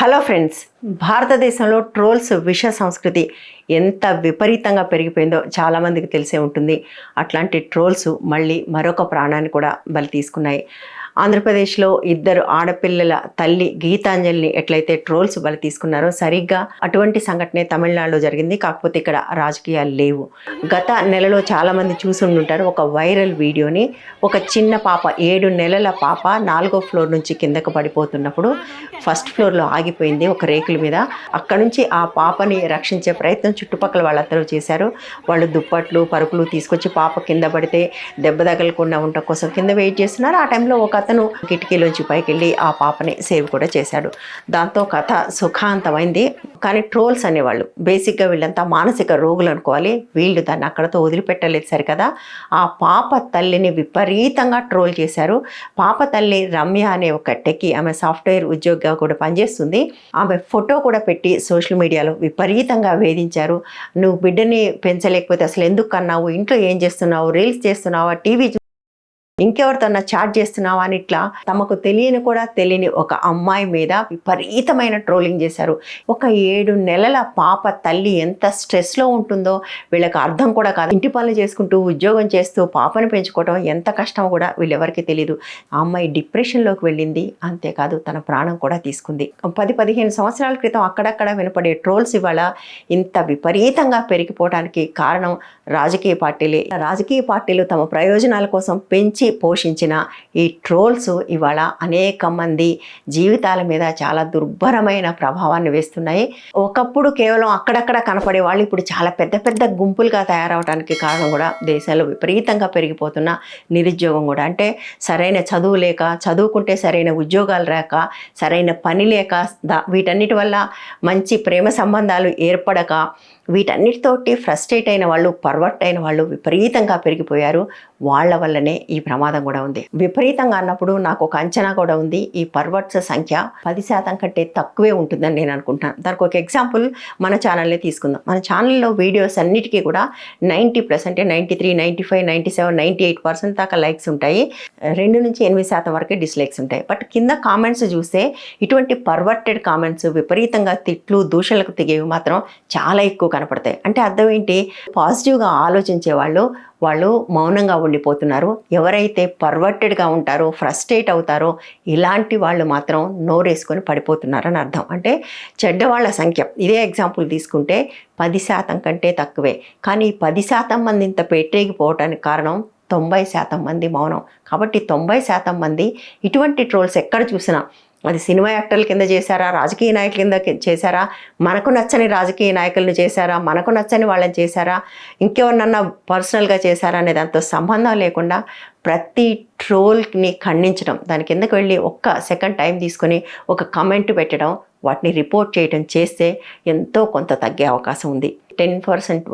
Hello friends భారతదేశంలో trolls విష సంస్కృతి ఎంత విపరీతంగా పెరిగిపోయిందో చాలామందికి తెలిసే ఉంటుంది. అట్లాంటి ట్రోల్స్ మళ్ళీ మరొక ప్రాణాన్ని కూడా బలి తీసుకున్నాయి. ఆంధ్రప్రదేశ్లో ఇద్దరు ఆడపిల్లల తల్లి గీతాంజలిని ఎట్లయితే ట్రోల్స్ బలి తీసుకున్నారో సరిగ్గా అటువంటి సంఘటనే తమిళనాడులో జరిగింది. కాకపోతే ఇక్కడ రాజకీయాలు లేవు. గత నెలలో చాలామంది చూసి ఉంటారు ఒక వైరల్ వీడియోని ఒక చిన్న పాప ఏడు నెలల పాప నాలుగో ఫ్లోర్ నుంచి కిందకు పడిపోతున్నప్పుడు ఫస్ట్ ఫ్లోర్లో ఆగిపోయింది ఒక రేకుల మీద. అక్కడ నుంచి ఆ పాపని రక్షించే ప్రయత్నం చుట్టుపక్కల వాళ్ళందరూ చేశారు. వాళ్ళు దుప్పట్లు పరుపులు తీసుకొచ్చి పాప కింద పడితే దెబ్బ తగలకుండా ఉండటం కోసం కింద వెయిట్ చేస్తున్నారు. ఆ టైంలో ఒక అతను కిటికీలోంచి పైకి వెళ్ళి ఆ పాపని సేవ్ కూడా చేశాడు. దాంతో కథ సుఖాంతమైంది. కానీ ట్రోల్స్ అనేవాళ్ళు బేసిక్గా వీళ్ళంతా మానసిక రోగులు అనుకోవాలి. వీళ్ళు దాన్ని అక్కడతో వదిలిపెట్టలేదు సరికదా? ఆ పాప తల్లిని విపరీతంగా ట్రోల్ చేశారు. పాప తల్లి రమ్య అనే ఒక టెక్కి ఆమె సాఫ్ట్వేర్ ఉద్యోగిగా కూడా పనిచేస్తుంది. ఆమె ఫోటో కూడా పెట్టి సోషల్ మీడియాలో విపరీతంగా వేధించారు. నువ్వు బిడ్డని పెంచలేకపోతే అసలు ఎందుకు కన్నావు? ఇంట్లో ఏం చేస్తున్నావు? రీల్స్ చేస్తున్నావా? టీవీ ఇంకెవరితోన్నా చాట్ చేస్తున్నావా అని ఇట్లా తమకు తెలియని కూడా తెలియని ఒక అమ్మాయి మీద విపరీతమైన ట్రోలింగ్ చేశారు. ఒక ఏడు నెలల పాప తల్లి ఎంత స్ట్రెస్లో ఉంటుందో వీళ్ళకి అర్థం కూడా కాదు. ఇంటి పనులు చేసుకుంటూ ఉద్యోగం చేస్తూ పాపను పెంచుకోవడం ఎంత కష్టమో కూడా వీళ్ళెవరికి తెలియదు ఆ అమ్మాయి డిప్రెషన్లోకి వెళ్ళింది. అంతేకాదు తన ప్రాణం కూడా తీసుకుంది. పది పదిహేను సంవత్సరాల క్రితం అక్కడక్కడ వినపడే ట్రోల్స్ ఇవాళ ఇంత విపరీతంగా పెరిగిపోవడానికి కారణం రాజకీయ పార్టీలే. రాజకీయ పార్టీలు తమ ప్రయోజనాల కోసం పెంచి పోషించిన ఈ ట్రోల్స్ ఇవాళ అనేక మంది జీవితాల మీద చాలా దుర్భరమైన ప్రభావాన్ని వేస్తున్నాయి. ఒకప్పుడు కేవలం అక్కడక్కడ కనపడే వాళ్ళు ఇప్పుడు చాలా పెద్ద పెద్ద గుంపులుగా తయారవడానికి కారణం కూడా దేశంలో విపరీతంగా పెరిగిపోతున్న నిరుద్యోగం కూడా. అంటే సరైన చదువు లేక చదువుకుంటే సరైన ఉద్యోగాలు రాక సరైన పని లేక దా వీటన్నిటి వల్ల మంచి ప్రేమ సంబంధాలు ఏర్పడక వీటన్నిటితోటి ఫ్రస్ట్రేట్ అయిన వాళ్ళు పర్వర్ట్ అయిన వాళ్ళు విపరీతంగా పెరిగిపోయారు. వాళ్ళ వల్లనే ఈ ప్రమాదం కూడా ఉంది. విపరీతంగా అన్నప్పుడు నాకు ఒక అంచనా కూడా ఉంది. ఈ పర్వర్ట్స్ సంఖ్య పది శాతం కంటే తక్కువే ఉంటుందని నేను అనుకుంటున్నాను. దానికి ఒక ఎగ్జాంపుల్ మన ఛానల్నే తీసుకుందాం. మన ఛానల్లో వీడియోస్ అన్నిటికీ కూడా ninety percent ninety three ninety five ninety seven ninety eight percent దాకా లైక్స్ ఉంటాయి. రెండు నుంచి ఎనిమిది శాతం వరకే డిస్లైక్స్ ఉంటాయి. బట్ కింద కామెంట్స్ చూస్తే ఇటువంటి పర్వర్టెడ్ కామెంట్స్ విపరీతంగా తిట్లు దూషణలకు తెగేవి మాత్రం చాలా ఎక్కువ కనపడతాయి. అంటే అర్థం ఏంటి? పాజిటివ్గా ఆలోచించే వాళ్ళు వాళ్ళు మౌనంగా ఉండిపోతున్నారు. ఎవరైతే పర్వర్టెడ్గా ఉంటారో ఫ్రస్ట్రేట్ అవుతారో ఇలాంటి వాళ్ళు మాత్రం నోరేసుకొని పడిపోతున్నారని అర్థం. అంటే చెడ్డవాళ్ళ సంఖ్య. ఇదే ఎగ్జాంపుల్ తీసుకుంటే పది శాతం కంటే తక్కువే. కానీ పది శాతం మంది ఇంత పెట్టేగిపోవటానికి కారణం తొంభై శాతం మంది మౌనం. కాబట్టి తొంభై శాతం మంది ఇటువంటి ట్రోల్స్ ఎక్కడ చూసినా అది సినిమా యాక్టర్ల కింద చేశారా? రాజకీయ నాయకుల కింద చేశారా? మనకు నచ్చని రాజకీయ నాయకులను చేశారా? మనకు నచ్చని వాళ్ళని చేశారా? ఇంకెవరినన్నా పర్సనల్గా చేశారా అనే దాంతో సంబంధం లేకుండా ప్రతి ట్రోల్ని ఖండించడం దాని కిందకు వెళ్ళి ఒక్క సెకండ్ టైం తీసుకొని ఒక కమెంట్ పెట్టడం వాటిని రిపోర్ట్ చేయడం చేస్తే ఎంతో కొంత తగ్గే అవకాశం ఉంది. Ten percent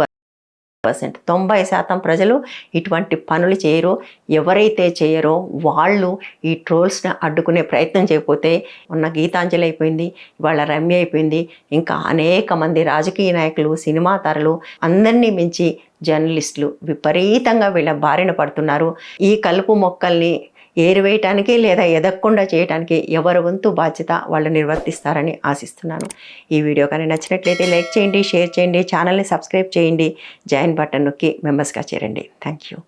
percent. తొంభై శాతం ప్రజలు ఇటువంటి పనులు చేయరు. ఎవరైతే చేయరో వాళ్ళు ఈ ట్రోల్స్ని అడ్డుకునే ప్రయత్నం చేయకపోతే ఉన్న గీతాంజలి అయిపోయింది ఇవాళ రమ్య అయిపోయింది. ఇంకా అనేక మంది రాజకీయ నాయకులు సినిమా తారలు అందరినీ మించి జర్నలిస్టులు విపరీతంగా వీళ్ళ బారిన పడుతున్నారు. ఈ కలుపు మొక్కల్ని ఏరివేయటానికి లేదా ఎదగకుండా చేయడానికి ఎవరి వంతు బాధ్యత వాళ్ళు నిర్వర్తిస్తారని ఆశిస్తున్నాను. ఈ వీడియో కానీ నచ్చినట్లయితే లైక్ చేయండి షేర్ చేయండి ఛానల్ని సబ్స్క్రైబ్ చేయండి జాయిన్ బటన్ నొక్కి మెంబర్స్గా చేరండి. Thank you